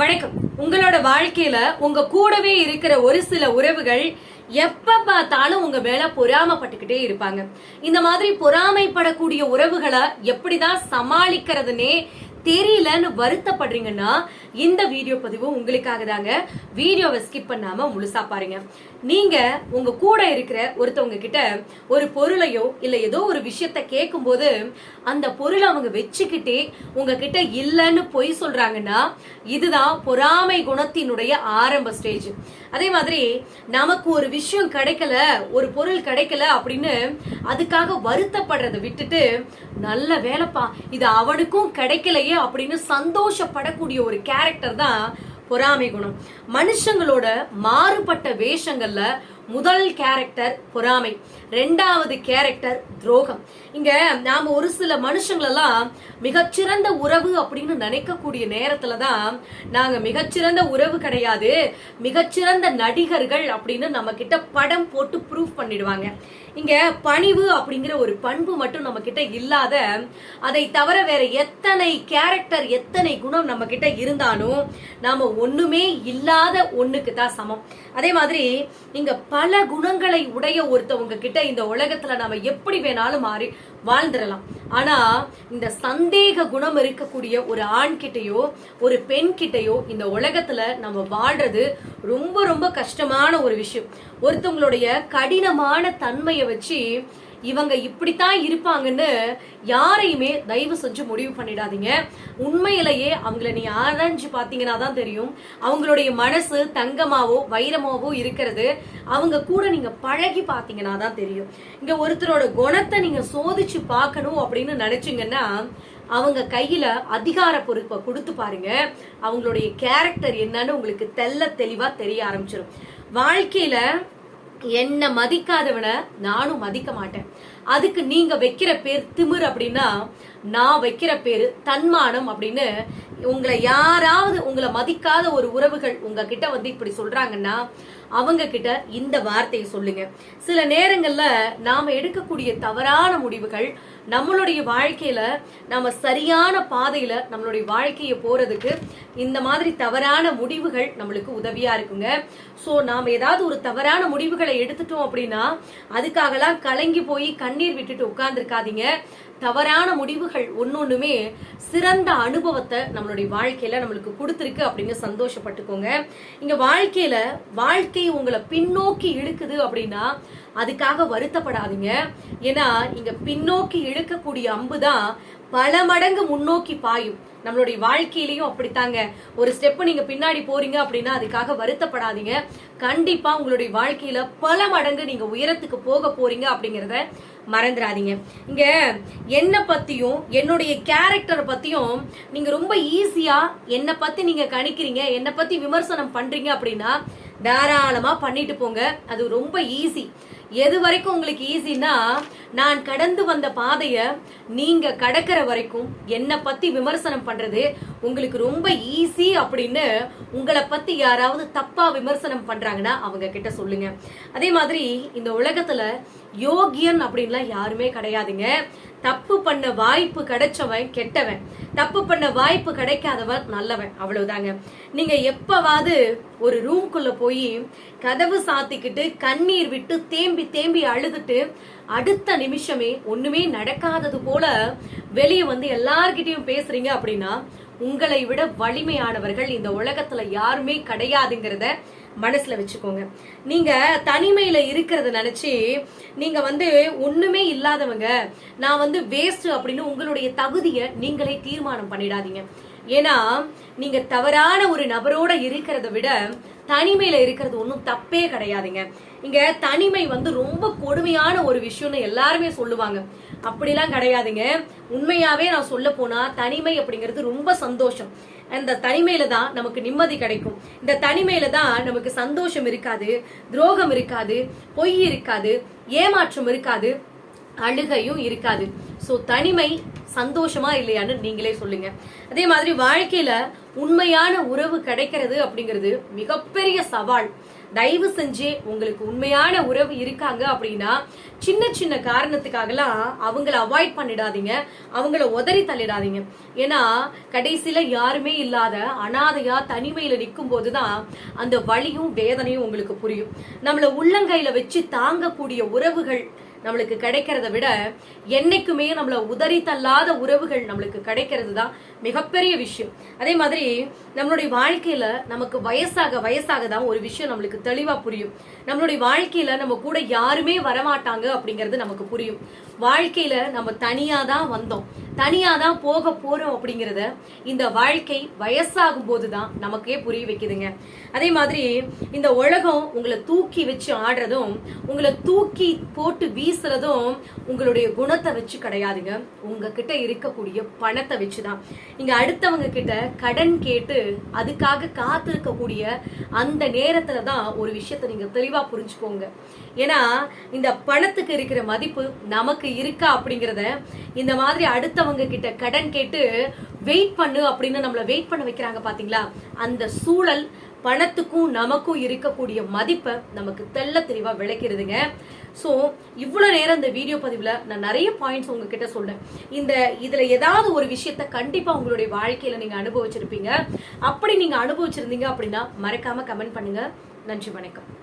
வணக்கம். உங்களோட வாழ்க்கையில உங்க கூடவே இருக்கிற ஒரு சில உறவுகள் எப்ப பார்த்தாலும் உங்க மேல பொறாமப்பட்டுக்கிட்டே இருப்பாங்க. இந்த மாதிரி பொறாமைப்படக்கூடிய உறவுகளை எப்படிதான் சமாளிக்கிறதுனே தெரியலன்னு வருத்தப்படுறீங்கன்னா இந்த வீடியோ பதிவு உங்களுக்காக தாங்க வீடியோவை ஸ்கிப் பண்ணாம முழுசா பாருங்க. நீங்க உங்க கூட இருக்கிற ஒருத்தவங்க கிட்ட ஒரு பொருளையோ இல்ல ஏதோ ஒரு விஷயத்த கேட்கும்போது அந்த பொருளை அவங்க வச்சுக்கிட்டே உங்ககிட்ட இல்லைன்னு பொய் சொல்றாங்கன்னா இதுதான் பொறாமை குணத்தினுடைய ஆரம்ப ஸ்டேஜ் அதே மாதிரி நமக்கு ஒரு விஷயம் கிடைக்கல ஒரு பொருள் கிடைக்கல அப்படின்னு அதுக்காக வருத்தப்படுறதை விட்டுட்டு நல்ல வேலைப்பா இது அவனுக்கும் கிடைக்கலையே அப்படின்னு சந்தோஷப்படக்கூடிய ஒரு கேரக்டர் தான் பொறாமை குணம். மனுஷங்களோட மாறுபட்ட வேஷங்கள்ல முதல் கேரக்டர் பொறாமை. ரெண்டாவது கேரக்டர் துரோகம். இங்க நாம ஒரு சில மனுஷங்களெல்லாம் மிகச்சிறந்த உறவு அப்படின்னு நினைக்கக்கூடிய நேரத்துல தான் நாங்க மிகச்சிறந்த உறவு கிடையாது மிகச்சிறந்த நடிகர்கள் அப்படின்னு நம்ம கிட்ட படம் போட்டு ப்ரூவ் பண்ணிடுவாங்க. இங்க பணிவு அப்படிங்கிற ஒரு பண்பு மட்டும் நம்ம கிட்ட இல்லாத அதை தவிர வேற எத்தனை கேரக்டர் எத்தனை குணம் நம்ம கிட்ட இருந்தாலும் நாம ஒண்ணுமே இல்லாத ஒண்ணுக்கு தான் சமம். அதே மாதிரி இங்க பல குணங்களை உடைய ஒருத்தவங்க கிட்ட இந்த உலகத்துல நாம எப்படி வேணாலும் மாறி வாழ்ந்துடலாம். ஆனா இந்த சந்தேக குணம் இருக்கக்கூடிய ஒரு ஆண் கிட்டயோ ஒரு பெண் கிட்டயோ இந்த உலகத்துல நம்ம வாழ்றது ரொம்ப ரொம்ப கஷ்டமான ஒரு விஷயம். ஒருத்தவங்களுடைய கடினமான தன்மையை வச்சு இவங்க இப்படித்தான் இருப்பாங்கன்னு யாரையுமே தயவு செஞ்சு முடிவு பண்ணிடாதீங்க. உண்மையிலேயே அவங்கள நீ ஆராய்ஞ்சு பார்த்தீங்கன்னா தான் தெரியும். அவங்களுடைய மனசு தங்கமாவோ வைரமாவோ இருக்கிறது. அவங்க கூட நீங்க பழகி பார்த்தீங்கன்னா தான் தெரியும். இங்க ஒருத்தரோட குணத்தை நீங்க சோதிச்சு பார்க்கணும் அப்படின்னு நினைச்சீங்கன்னா அவங்க கையில அதிகார பொறுப்பை கொடுத்து பாருங்க. அவங்களுடைய கேரக்டர் என்னன்னு உங்களுக்கு தெல்ல தெளிவா தெரிய ஆரம்பிச்சிடும் வாழ்க்கையில என்ன மதிக்காதவனை நானும் மதிக்க மாட்டேன். அதுக்கு நீங்க வைக்கிற பேர் திமிர் அப்படின்னா நான் வைக்கிற பேர் தன்மானம் அப்படின்னு உங்களை யாராவது உங்களை மதிக்காத ஒரு உறவுகள் உங்ககிட்ட வந்து இப்படி சொல்றாங்கன்னா அவங்க கிட்ட இந்த வார்த்தையை சொல்லுங்க. சில நேரங்கள்ல நாம எடுக்கக்கூடிய தவறான முடிவுகள் நம்மளுடைய வாழ்க்கையில நாம சரியான பாதையில நம்மளுடைய வாழ்க்கையை போறதுக்கு இந்த மாதிரி தவறான முடிவுகள் நம்மளுக்கு உதவியா இருக்குங்க. சோ நாம ஏதாவது ஒரு தவறான முடிவுகளை எடுத்துட்டோம் அப்படின்னா அதுக்காகலாம் கலங்கி போய் கண் கண்ணீர் விட்டுட்டு உட்கார்ந்துருக்காதீங்க. தவறான முடிவுகள் ஒன்னொன்றுமே சிறந்த அனுபவத்தை நம்மளுடைய வாழ்க்கையில நம்மளுக்கு கொடுத்துருக்கு அப்படின்னு சந்தோஷப்பட்டுக்கோங்க. இங்க வாழ்க்கையில வாழ்க்கை உங்களை பின்னோக்கி இழுக்குது அப்படின்னா அதுக்காக வருத்தப்படாதீங்க. ஏன்னா இங்க பின்னோக்கி இழுக்கக்கூடிய அம்பு தான் பல மடங்கு முன்னோக்கி பாயும். நம்மளுடைய வாழ்க்கையிலையும் அப்படித்தாங்க. ஒரு ஸ்டெப் நீங்க பின்னாடி போறீங்க அப்படின்னா அதுக்காக வருத்தப்படாதீங்க. கண்டிப்பா உங்களுடைய வாழ்க்கையில பல மடங்கு நீங்க உயரத்துக்கு போக போறீங்க அப்படிங்கறத மறந்துடாதீங்க. இங்க என்ன பத்தியும் என்னுடைய கேரக்டரை பத்தியும் நீங்க ரொம்ப ஈஸியா என்னை பத்தி நீங்க கணிக்கிறீங்க என்னை பத்தி விமர்சனம் பண்றீங்க அப்படின்னா தாராளமா பண்ணிட்டு போங்க. அது ரொம்ப ஈஸி எது வரைக்கும் உங்களுக்கு ஈஸின்னா நான் கடந்து வந்த பாதைய நீங்க கடக்கிற வரைக்கும் என்னை பத்தி விமர்சனம் பண்றது உங்களுக்கு ரொம்ப ஈஸி அப்படின்னு உங்களை பத்தி யாராவது தப்பா விமர்சனம் பண்றாங்கன்னா அவங்க கிட்ட சொல்லுங்க. அதே மாதிரி இந்த உலகத்துல யோகியன் அப்படின்லாம் யாருமே கிடையாதுங்க. தப்பு பண்ண வாய்ப்பு கிடைச்சவன் கெட்டவன். தப்பு பண்ண வாய்ப்பு கிடைக்காதவன் நல்லவன். அவ்வளவுதாங்க. நீங்க எப்பவாவது ஒரு ரூம்குள்ள போய் கதவு சாத்திக்கிட்டு கண்ணீர் விட்டு தேம்பி தேம்பி அழுதுட்டு அடுத்த நிமிஷமே ஒண்ணுமே நடக்காதது போல வெளியே வந்து எல்லார்கிட்டயும் பேசுறீங்க அப்படின்னா உங்களை விட வலிமையானவர்கள் இந்த உலகத்துல யாருமே கிடையாதுங்கிறத மனசுல வச்சுக்கோங்க. நீங்க தனிமையில இருக்கிறத நினைச்சு நீங்க வந்து ஒண்ணுமே இல்லாதவங்க நான் வந்து வேஸ்ட் அப்படின்னு உங்களுடைய தகுதியை நீங்களே தீர்மானம் பண்ணிடாதீங்க. ஏன்னா நீங்க தவறான ஒரு நபரோட இருக்கிறத விட தனிமையில இருக்கிறது ஒன்றும் தப்பே கிடையாதுங்க. இங்க தனிமை வந்து ரொம்ப கொடுமையான ஒரு விஷயம்னு எல்லாருமே சொல்லுவாங்க. அப்படிலாம் கிடையாதுங்க. உண்மையாவே நான் சொல்ல போனா தனிமை அப்படிங்கிறது ரொம்ப சந்தோஷம். அந்த தனிமையில தான் நமக்கு நிம்மதி கிடைக்கும். இந்த தனிமையில தான் நமக்கு சந்தோஷம் இருக்காது துரோகம் இருக்காது பொய் இருக்காது ஏமாற்றம் இருக்காது அழுகையும் இருக்காது. ஸோ தனிமை சந்தோஷமா இல்லையான்னு நீங்களே சொல்லுங்க. அதே மாதிரி வாழ்க்கையில உண்மையான உறவு கிடைக்கிறது அப்படிங்கிறது மிகப்பெரிய சவால். தயவு செஞ்சு உங்களுக்கு உண்மையான உறவு இருக்காங்க அப்படின்னா சின்ன சின்ன காரணத்துக்காகலாம் அவங்கள அவாய்ட் பண்ணிடாதீங்க. அவங்கள உதறி தள்ளிடாதீங்க. ஏன்னா கடைசியில யாருமே இல்லாத அனாதையா தனிமையில நிற்கும் போதுதான் அந்த வலியும் வேதனையும் உங்களுக்கு புரியும். நம்மள உள்ளங்கையில வச்சு தாங்கக்கூடிய உறவுகள் நம்மளுக்கு கிடைக்கிறத விட என்னைக்குமே நம்மள உதறி தள்ளாத உறவுகள் நம்மளுக்கு கிடைக்கிறது தான் மிகப்பெரிய விஷயம். அதே மாதிரி நம்மளுடைய வாழ்க்கையில நமக்கு வயசாக வயசாக தான் ஒரு விஷயம் நம்மளுக்கு தெளிவா புரியும். நம்மளுடைய வாழ்க்கையில நம்ம கூட யாருமே வரமாட்டாங்க அப்படிங்கிறது நமக்கு புரியும். வாழ்க்கையில நம்ம தனியா தான் வந்தோம். தனியா தான் போக போறோம் அப்படிங்கறத இந்த வாழ்க்கை வயசாகும் போதுதான் நமக்கே புரிய வைக்குதுங்க. அதே மாதிரி இந்த உலகம் உங்களை தூக்கி வச்சு ஆடுறதும் உங்களை தூக்கி போட்டு வீசுறதும் உங்களுடைய குணத்தை வச்சு கிடையாதுங்க. உங்ககிட்ட இருக்கக்கூடிய பணத்தை வச்சுதான். இங்க அடுத்தவங்க கிட்ட கடன் கேட்டு அதுக்காக காத்திருக்கக்கூடிய அந்த நேரத்தில் தான் ஒரு விஷயத்தை நீங்க தெளிவா புரிஞ்சுக்கோங்க. ஏன்னா இந்த பணத்துக்கு இருக்கிற மதிப்பு நமக்கு இருக்கா அப்படிங்கிறத இந்த மாதிரி அடுத்தவங்க கிட்ட கடன் கேட்டு வெயிட் பண்ணு அப்படின்னு நம்மள வெயிட் பண்ண வைக்கிறாங்க பாத்தீங்களா? அந்த சூழல் பணத்துக்கும் நமக்கும் இருக்கக்கூடிய மதிப்பை நமக்கு தெள்ள தெளிவா விளக்கிறதுங்க ஸோ இவ்வளோ நேரம் இந்த வீடியோ பதிவில் நான் நிறைய பாயிண்ட்ஸ் உங்ககிட்ட சொல்றேன். இந்த இதில் ஏதாவது ஒரு விஷயத்த கண்டிப்பாக உங்களுடைய வாழ்க்கையில் நீங்கள் அனுபவிச்சிருப்பீங்க. அப்படி நீங்கள் அனுபவிச்சிருந்தீங்க அப்படின்னா மறக்காம கமெண்ட் பண்ணுங்க. நன்றி வணக்கம்.